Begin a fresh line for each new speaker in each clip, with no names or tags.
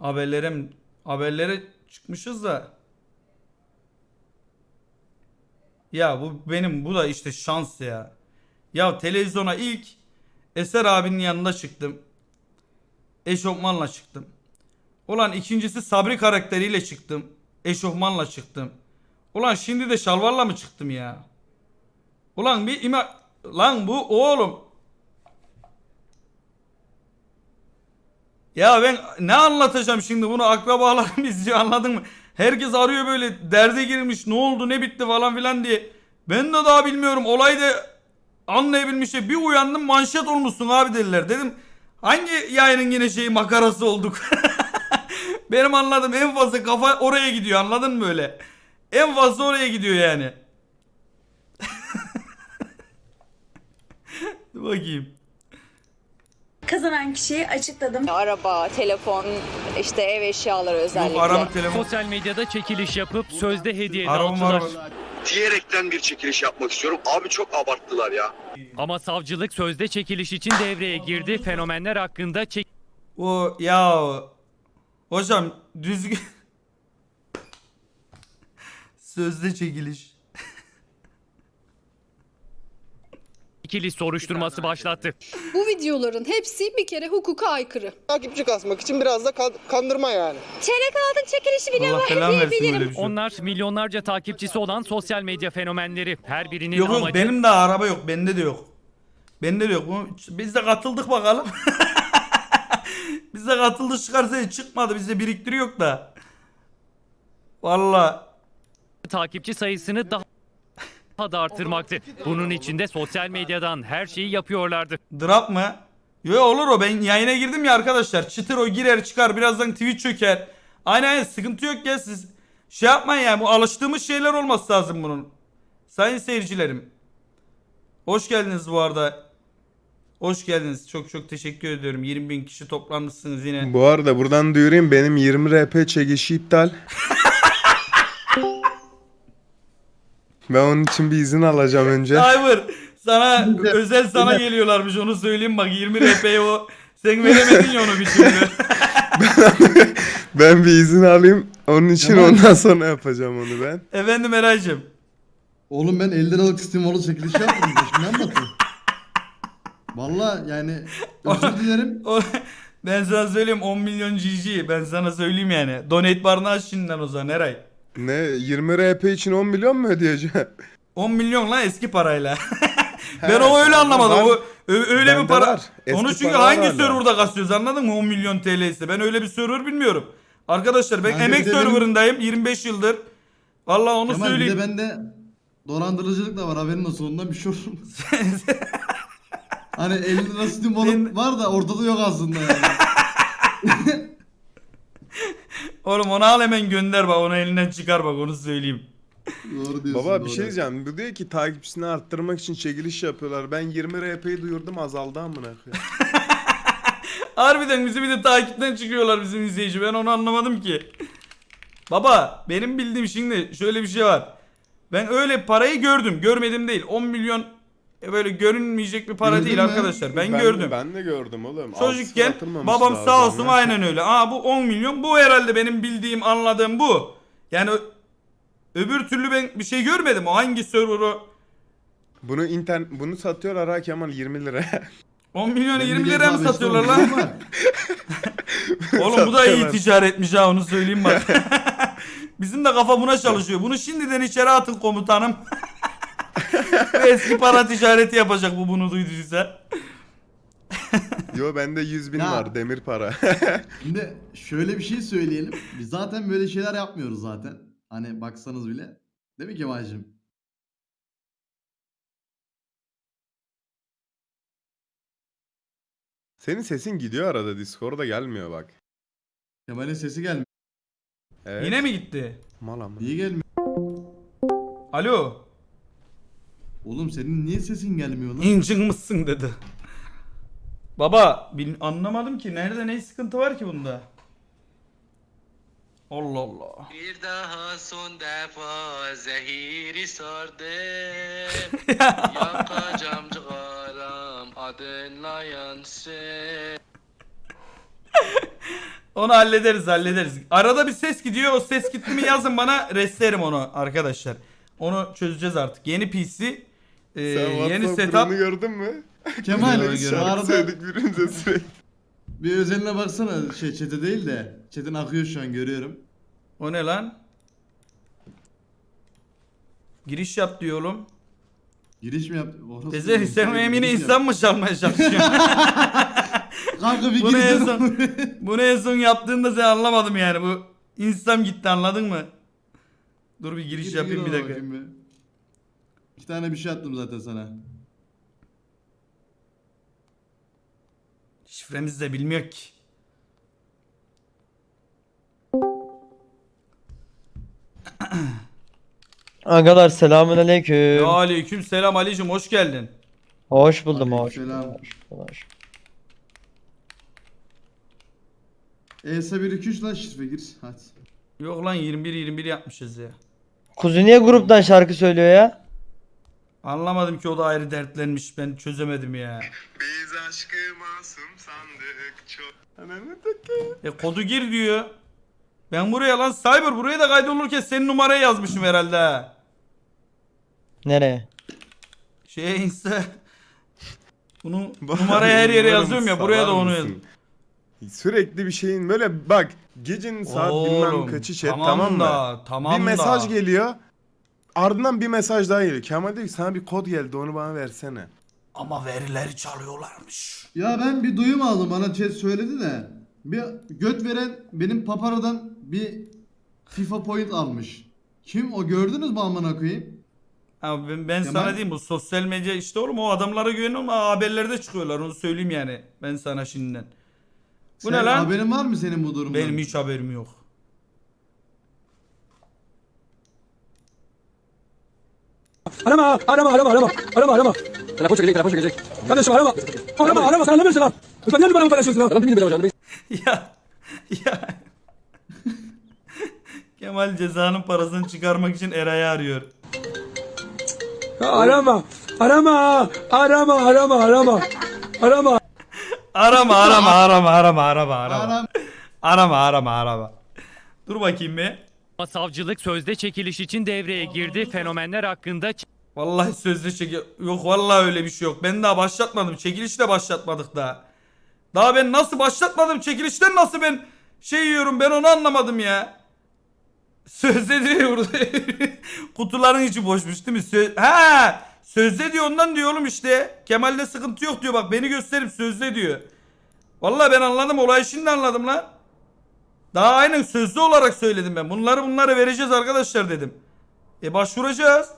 Haberlere, haberlere çıkmışız da. Ya bu benim bu da işte şans ya. Ya televizyona ilk Eser abinin yanında çıktım. Eşofmanla çıktım. Ulan ikincisi Sabri karakteriyle çıktım. Eşofmanla çıktım. Ulan şimdi de şalvarla mı çıktım ya? Ulan bir ima... Lan bu oğlum. Ya ben ne anlatacağım şimdi bunu akrabalarım izliyor anladın mı? Herkes arıyor böyle derde girmiş ne oldu ne bitti falan filan diye. Ben de daha bilmiyorum olayı da anlayabilmiş şey. Bir uyandım manşet olmuşsun abi dediler. Dedim hangi yayının yine şeyi makarası olduk? Benim anladığım en fazla kafa oraya gidiyor anladın mı böyle? En fazla oraya gidiyor yani. Dur bakayım.
Kazanan kişiyi açıkladım.
Araba, telefon, işte ev eşyaları özellikle.
Yok arama telefon.
Sosyal medyada çekiliş yapıp sözde hediye
Arabam
dağıttılar.
var.
diyerekten bir çekiliş yapmak istiyorum. Abi çok abarttılar ya.
Ama savcılık sözde çekiliş için devreye girdi. Fenomenler hakkında çek
O ya hocam düzgün sözde çekiliş.
Çekiliş soruşturması başlattı.
Bu videoların hepsi bir kere hukuka aykırı.
takipçi kasmak için biraz da kan- kandırma yani.
Çeyrek altın çekilişi
Allah belanı versin öyle bir şey.
Onlar milyonlarca takipçisi olan sosyal medya fenomenleri. Her birinin
Yok yok
amacı
benim de araba yok bende de yok. Bende de yok. Bu- Biz de katıldık bakalım. Biz de katıldık çıkarsa çıkmadı bizde biriktiriyor da. Valla
takipçi sayısını daha daha da arttırmaktı. Bunun için de sosyal medyadan her şeyi yapıyorlardı.
drop mı? Yo olur o ben yayına girdim ya arkadaşlar. Çıtır o girer çıkar birazdan Twitch çöker. Aynen aynen sıkıntı yok ya siz. Şey yapmayın yani bu alıştığımız şeyler olması lazım bunun. Sayın seyircilerim. Hoş geldiniz bu arada. Hoş geldiniz. Çok çok teşekkür ediyorum. 20 bin kişi toplanmışsınız yine.
Bu arada buradan duyurayım benim 20 RP çekişi iptal. ben onun için bir izin alacağım önce.
Cyber sana özel sana geliyorlarmış onu söyleyeyim bak 20 RP'ye o sen veremedin ya onu bir türlü.
Ben bir izin alayım. Onun için ondan sonra yapacağım onu ben.
Efendim Eray'cığım.
Oğlum ben 50 liralık stimolu çekiliş yapmadım. Şimdi anlatayım. Valla yani özür dilerim.
O, ben sana söyleyeyim 10 milyon GG ben sana söyleyeyim yani. Donate barını aç şimdiden o zaman Eray.
Ne 20 RP için 10 milyon mu ödeyeceğim?
10 milyon lan eski parayla. ben o öyle anlamadım.
var.
O, ö- öyle bir para.
var. Eski
Onu çünkü
para var
hangi
hala.
serverda kasıyoruz anladın mı? 10 milyon TL ise. Ben öyle bir server bilmiyorum. Arkadaşlar ben
Ben de
emek
bir de benim-
serverındayım 25 yıldır. Vallahi onu
Kemal bir
söyleyeyim.
de bende dolandırıcılık da var haberin olsun ondan bir şey olur mu? Hani 50 lira stimolu
Senin-
var da ortada yok aslında yani.
Oğlum onu al hemen gönder bak onu elinden çıkar bak onu söyleyeyim.
Doğru diyorsun.
Baba bir
doğru.
şey diyeceğim. Bu diyor ki takipçisini arttırmak için çekiliş yapıyorlar. Ben 20 RP'yi duyurdum azaldı amına koyayım.
Harbiden bizi bir de takipten çıkıyorlar bizim izleyici. Ben onu anlamadım ki. Baba benim bildiğim şimdi şöyle bir şey var. Ben öyle parayı gördüm. Görmedim değil. 10 milyon böyle görünmeyecek bir para
Gördün
değil
mü?
arkadaşlar. Ben,
de-
gördüm.
Ben de gördüm oğlum.
Çocukken
atılmamış
babam
daha
sağ olsun
sonra.
aynen öyle. Aa bu 10 milyon. Bu herhalde benim bildiğim anladığım bu. Yani ö- öbür türlü ben bir şey görmedim. O hangi server'ı
Bunu internet bunu satıyorlar ha Kemal 20 lira.
10 milyonu
Benim
20
bir
liraya mı satıyorlar lan? Oğlum bu da iyi
Satıyorlar.
ticaretmiş ha onu söyleyeyim bak. Bizim de kafa buna çalışıyor. Bunu şimdiden içeri atın komutanım. Eski para ticareti yapacak bu bunu duyduysa.
Yo bende 100 bin
Ya.
var demir para.
Şimdi şöyle bir şey söyleyelim. Biz zaten böyle şeyler yapmıyoruz zaten. Hani baksanız bile. Değil mi Kemal'cim?
Senin sesin gidiyor arada Discord'a gelmiyor bak.
Kemal'in sesi gelmiyor.
Evet.
Yine mi gitti?
Mal amına.
Niye gelmiyor?
Alo.
Oğlum senin niye sesin gelmiyor lan?
İncin mısın dedi. Baba bil- anlamadım ki nerede ne sıkıntı var ki bunda? Allah Allah.
Bir daha son defa zehiri sardım Yakacağım cıgaram adınla yansın
Onu hallederiz hallederiz. Arada bir ses gidiyor. O ses gitti mi yazın bana restlerim onu arkadaşlar. Onu çözeceğiz artık. Yeni PC. E,
Sen
yeni setup.
gördün mü?
Kemal bu arada
Söyledik birbirimize sürekli.
bir özeline baksana şey çete değil de chatin akıyor şu an görüyorum.
O ne lan? Giriş yap diyor oğlum.
Giriş mi yaptı? Orası değil,
sen
giriş yap.
insan mı çalmaya çalışıyorsun?
Kanka bir
Bunu en
giriş
son, bunu en son yaptığında sen anlamadım yani. Bu insan gitti anladın mı? Dur bir giriş yapayım bir dakika.
İki tane bir şey attım zaten sana.
Şifremizi de bilmiyor ki.
Agalar selamun aleyküm.
Ya aleyküm selam Ali'cim hoş geldin.
Hoş buldum hoş.
Selam.
Hoş.
ESA 1 2 3 lan şifre gir. Hadi.
Yok lan 21 21 yapmışız ya.
Kuzu niye gruptan şarkı söylüyor ya?
Anlamadım ki o da ayrı dertlenmiş. Ben çözemedim ya.
Biz aşkı masum sandık çok.
E kodu gir diyor. Ben buraya lan Cyber buraya da kaydolurken senin numarayı yazmışım herhalde ha.
Nereye?
Şeye insta. Bunu numarayı her yere
umarım
yazıyorum ya buraya da
salar
onu
mısın?
yaz.
Sürekli bir şeyin böyle bak gecenin saat bilmem kaçı chat tamam, mı?
da, tamam
bir mesaj
da.
geliyor. Ardından bir mesaj daha geliyor. Kemal diyor ki sana bir kod geldi onu bana versene.
Ama verileri çalıyorlarmış.
Ya ben bir duyum aldım bana chat söyledi de. Bir göt veren benim paparadan bir FIFA point almış. Kim o gördünüz mü amına koyayım?
Abi ben, ben
Kemal?
sana diyeyim bu sosyal medya işte oğlum o adamlara güveniyorum ama haberlerde çıkıyorlar onu söyleyeyim yani. Ben sana şimdiden. Bu
Sen
ne lan?
Haberin var mı senin bu durumdan?
Benim hiç haberim yok.
Arama, arama, arama, arama. Arama, arama. Telefon çekecek, telefon çekecek. Kardeşim arama. Arama, arama. Sen anlamıyorsun lan. Sen niye bana paylaşıyorsun lan? Ben bilmiyorum hocam.
ya ya. Kemal cezanın parasını çıkarmak için Eray'ı arıyor.
Arama. Arama. Arama, arama, arama. Arama.
Arama arama arama arama arama arama.
Aram.
Arama arama arama. Dur bakayım bir.
Ama savcılık sözde çekiliş için devreye girdi. Fenomenler hakkında
Vallahi sözde çek yok vallahi öyle bir şey yok. Ben daha başlatmadım. Çekilişi de başlatmadık daha. Daha ben nasıl başlatmadım çekilişten nasıl ben şey yiyorum ben onu anlamadım ya. Sözde diyor burada. Kutuların içi boşmuş değil mi? Söz ha sözde diyor ondan diyor oğlum işte. Kemal'de sıkıntı yok diyor bak beni gösterip sözde diyor. Vallahi ben anladım olayı şimdi anladım lan. Daha aynen sözlü olarak söyledim ben. Bunları bunları vereceğiz arkadaşlar dedim. E başvuracağız.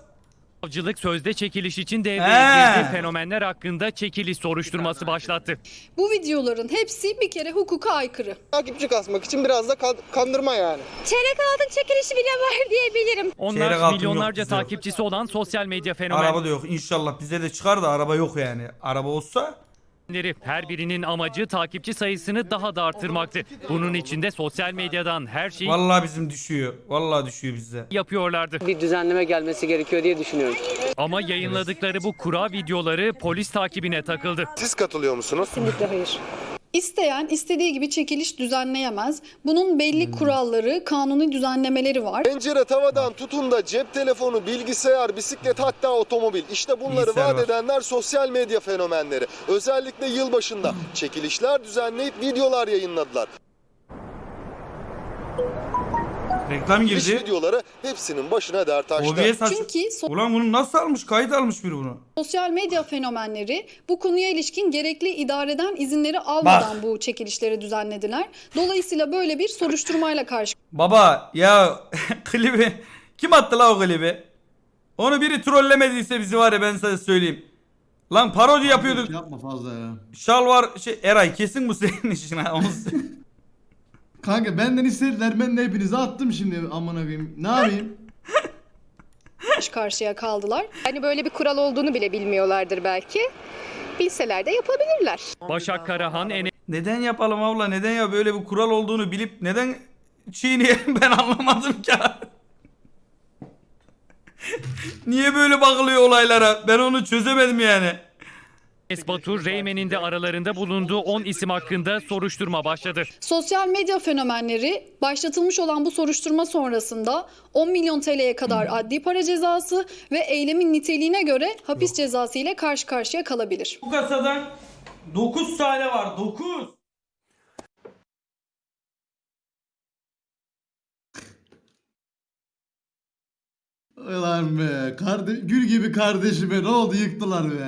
savcılık sözde çekiliş için devreye
He.
girdi. Fenomenler hakkında çekiliş soruşturması başlattı.
Bu videoların hepsi bir kere hukuka aykırı.
Takipçi kasmak için biraz da kan- kandırma yani.
Çeyrek altın çekilişi bile var diyebilirim.
Onlar
Çeyrek altın yok,
milyonlarca
bizde yok.
takipçisi olan sosyal medya fenomenleri
Araba da yok. İnşallah bize de çıkar da araba yok yani. Araba olsa
her birinin amacı takipçi sayısını daha da arttırmaktı. Bunun için de sosyal medyadan her şeyi
vallahi bizim düşüyor. Vallahi düşüyor bize.
yapıyorlardı.
Bir düzenleme gelmesi gerekiyor diye düşünüyorum.
Ama yayınladıkları bu kura videoları polis takibine takıldı.
Siz katılıyor musunuz?
Kesinlikle hayır.
İsteyen istediği gibi çekiliş düzenleyemez. Bunun belli kuralları, kanuni düzenlemeleri var.
Pencere tavadan tutun da cep telefonu, bilgisayar, bisiklet hatta otomobil. İşte bunları
Bilgisayar
vaat
var.
edenler sosyal medya fenomenleri. Özellikle yılbaşında çekilişler düzenleyip videolar yayınladılar.
Reklam girdi.
videoları hepsinin başına dert açtı.
OBS aç.
Çünkü so-
Ulan bunu nasıl almış? Kayıt almış biri bunu.
sosyal medya fenomenleri bu konuya ilişkin gerekli idareden izinleri almadan bu çekilişleri düzenlediler. Dolayısıyla böyle bir soruşturmayla karşı
Baba ya klibi kim attı la o klibi? Onu biri trollemediyse bizi var ya ben sana söyleyeyim. Lan parodi yapıyorduk.
Şey yapma fazla ya.
Şal var şey Eray kesin bu senin işin ha. Onu.
Kanka benden istediler ben de hepinize attım şimdi amına koyayım. Ne yapayım?
karşıya kaldılar. Hani böyle bir kural olduğunu bile bilmiyorlardır belki. Bilseler de yapabilirler.
Başak Karahan,
neden yapalım abla? Neden ya böyle bir kural olduğunu bilip neden çiğneyelim ben anlamadım ki. Niye böyle bakılıyor olaylara? Ben onu çözemedim yani.
Enes Batur, Reymen'in de aralarında bulunduğu 10 isim hakkında soruşturma başladı.
Sosyal medya fenomenleri başlatılmış olan bu soruşturma sonrasında 10 milyon TL'ye kadar adli para cezası ve eylemin niteliğine göre hapis cezası ile karşı karşıya kalabilir.
Bu kasadan 9 tane var 9.
Ulan be. Karde gül gibi kardeşime ne oldu yıktılar be.